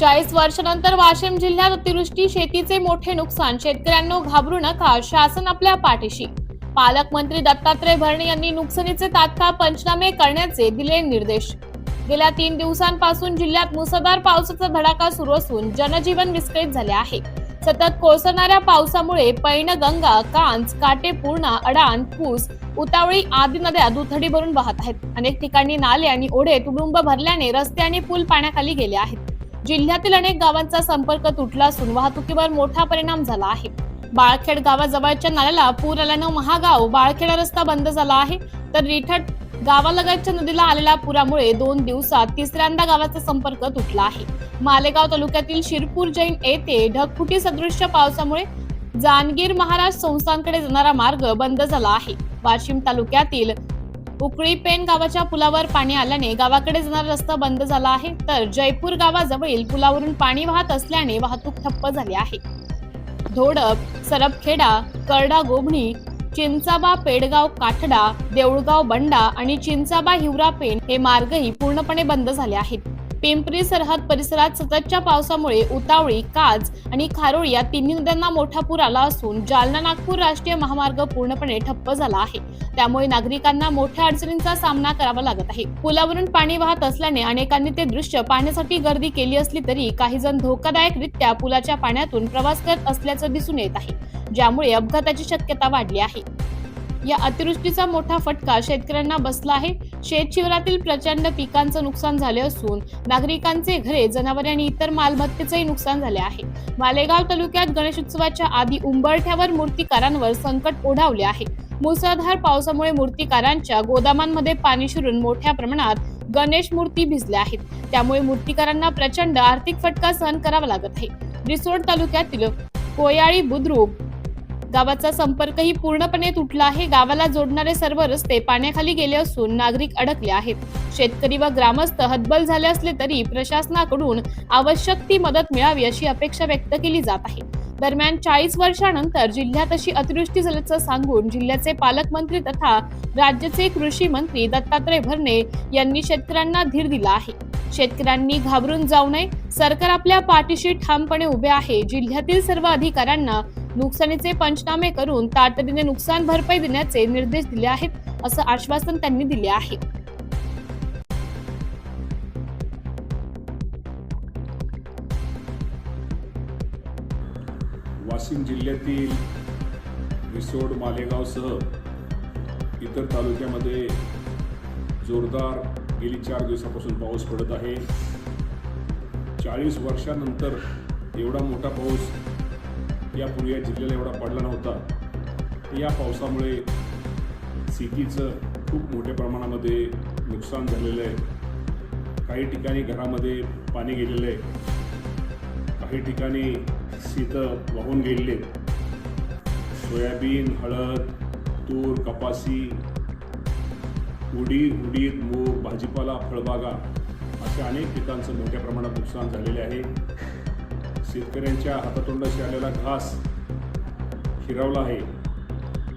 चाळीस वर्षानंतर वाशिम जिल्ह्यात अतिवृष्टी शेतीचे मोठे नुकसान शेतकऱ्यांनो घाबरू नका शासन आपल्या पाठीशी. पालकमंत्री दत्तात्रय भरणे यांनी नुकसानीचे तात्काळ पंचनामे करण्याचे दिले निर्देश. गेल्या तीन दिवसांपासून जिल्ह्यात मुसळधार पावसाचा धडाका सुरू असून जनजीवन विस्कळीत झाले आहे. सतत कोसळणाऱ्या पावसामुळे पैनगंगा कांच काटेपूर्णा अडाण पूस उतावळी आदी नद्या दुथडी भरून वाहत आहेत. अनेक ठिकाणी नाले आणि ओढे तुडुंब भरल्याने रस्ते आणि पूल पाण्याखाली गेले आहेत. जिल्ह्यातील अनेक गावांचा संपर्क तुटला असून वाहतुकीवर मोठा परिणाम झाला आहे. बाळखेड गावाजवळच्या नाल्याला पूर आल्यानं महागाव बाळखेडा रस्ता बंद झाला आहे. तर रिठट गावालगतच्या नदीला आलेल्या पुरामुळे दोन दिवसात तिसऱ्यांदा गावाचा संपर्क तुटला आहे. मालेगाव तालुक्यातील शिरपूर जैन येथे ढगफुटी सदृश्य पावसामुळे जानगीर महाराज संस्थांकडे जाणारा मार्ग बंद झाला आहे. वाशिम तालुक्यातील उकळी पेन गावाच्या पुलावर पाणी आल्याने गावाकडे जाणारा रस्ता बंद झाला आहे. तर जयपूर गावाजवळील पुलावरून पाणी वाहत असल्याने वाहतूक ठप्प झाली आहे. धोडप सरपखेडा करडा गोभणी चिंचाबा पेडगाव काठडा देऊळगाव बंडा आणि चिंचाबा हिवरा पेन हे मार्गही पूर्णपणे बंद झाले आहेत. पिंपरी सरहद परिसरात सततच्या पावसामुळे उतावळी काज आणि खारोळी या तिन्ही नद्यांना मोठा पूर आला असून जालना नागपूर राष्ट्रीय महामार्ग पूर्णपणे ठप्प झाला आहे. त्यामुळे नागरिकांना मोठ्या अडचणींचा सामना करावा लागत आहे. पुलावरून पाणी वाहत असल्याने अनेकांनी ते दृश्य पाहण्यासाठी गर्दी केली असली तरी काही जण धोकादायकरित्या पुलाच्या पाण्यातून प्रवास करत असल्याचं दिसून येत आहे ज्यामुळे अपघाताची शक्यता वाढली आहे. या अतिवृष्टीचा मोठा फटका शेतकऱ्यांना बसला आहे. शेतशिवरातील प्रचंड पिकांचं नुकसान झाले असून नागरिकांचे घरे जनावरे आणि इतर मालमत्तेचंही नुकसान झाले आहे. मालेगाव तालुक्यात गणेशोत्सवाच्या आधी उंबरठ्यावर मूर्तिकारांवर संकट ओढावले आहे. मुसळधार पावसामुळे मूर्तिकारांच्या गोदामांमध्ये पाणी शिरून मोठ्या प्रमाणात गणेश मूर्ती भिजल्या आहेत. त्यामुळे मूर्तिकारांना प्रचंड आर्थिक फटका सहन करावा लागत आहे. रिसोड तालुक्यातील कोयाळी बुद्रुक गावाचा संपर्कही पूर्णपणे तुटला आहे. गावाला जोडणारे सर्व रस्ते पाण्याखाली गेले असून नागरिक अडकले आहेत. शेतकरी व ग्रामस्थ हतबल झाले असले तरी प्रशासनाकडून आवश्यक ती मदत मिळावी अशी अपेक्षा व्यक्त केली जात आहे. दरम्यान चाळीस वर्षानंतर जिल्ह्यात अशी अतिवृष्टी झाल्याचं सांगून जिल्ह्याचे पालकमंत्री तथा राज्याचे कृषी मंत्री दत्तात्रय भरणे यांनी शेतकऱ्यांना धीर दिला आहे. शेतकऱ्यांनी घाबरून जाऊ नये. सरकार आपल्या पाठीशी ठामपणे उभे आहे. जिल्ह्यातील सर्व अधिकाऱ्यांना नुकसानीचे पंचनामे करून तातडीने नुकसान भरपाई देण्याचे निर्देश दिले आहेत असं आश्वासन त्यांनी दिले आहे. वाशिम जिल्ह्यातील रिसोड मालेगावसह इतर तालुक्यामध्ये जोरदार गेली चार दिवसापासून पाऊस पडत आहे. चाळीस वर्षानंतर एवढा मोठा पाऊस यापूर्वी या जिल्ह्याला एवढा पडला नव्हता. या पावसामुळे शेतीचं खूप मोठ्या प्रमाणामध्ये नुकसान झालेलं आहे. काही ठिकाणी घरामध्ये पाणी गेलेलं आहे. काही ठिकाणी शेतं वाहून गेलेले आहेत. सोयाबीन हळद तूर कपासी उडीद उडीद मूग भाजीपाला फळबागा अशा अनेक पिकांचं मोठ्या प्रमाणात नुकसान झालेले आहे. शेतकऱ्यांच्या हातातोंडाशी आलेला घास हिरावला आहे.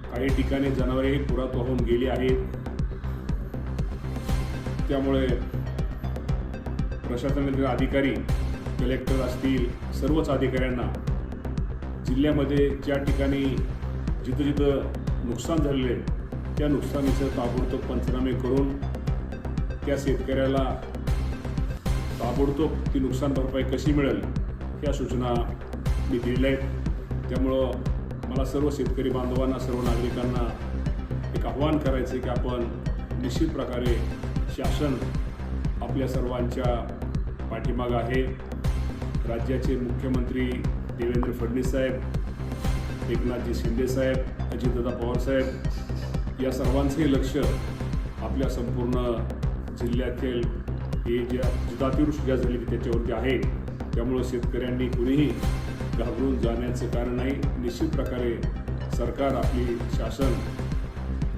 काही ठिकाणी जनावरेही पुरात वाहून गेली आहेत. त्यामुळे प्रशासनातील अधिकारी कलेक्टर असतील सर्वच अधिकाऱ्यांना जिल्ह्यामध्ये ज्या ठिकाणी जिथं जिथं नुकसान झालेले त्या नुकसानीचं ताबडतोब पंचनामे करून त्या शेतकऱ्याला ताबडतोब ती नुकसान भरपाई कशी मिळेल या सूचना मी दिलेल्या आहेत. त्यामुळं मला सर्व शेतकरी बांधवांना सर्व नागरिकांना एक आव्हान करायचं आहे की आपण निश्चित प्रकारे शासन आपल्या सर्वांच्या पाठीमागं आहे. राज्याचे मुख्यमंत्री देवेंद्र फडणवीस साहेब एकनाथजी शिंदे साहेब अजितदादा पवार साहेब या सर्वांचे लक्ष आपल्या संपूर्ण जिल्ह्यातील हे ज्या जिथं ज्या झाली त्याच्यावरती आहे. त्यामुळं शेतकऱ्यांनी कुणीही घाबरून जाण्याचं कारण नाही. निश्चित प्रकारे सरकार आपली शासन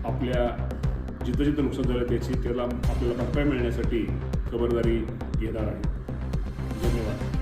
आपल्या जिथं जिथं नुकसान झालं त्याची त्याला आपल्याला भरपाई मिळण्यासाठी खबरदारी घेणार आहे. धन्यवाद.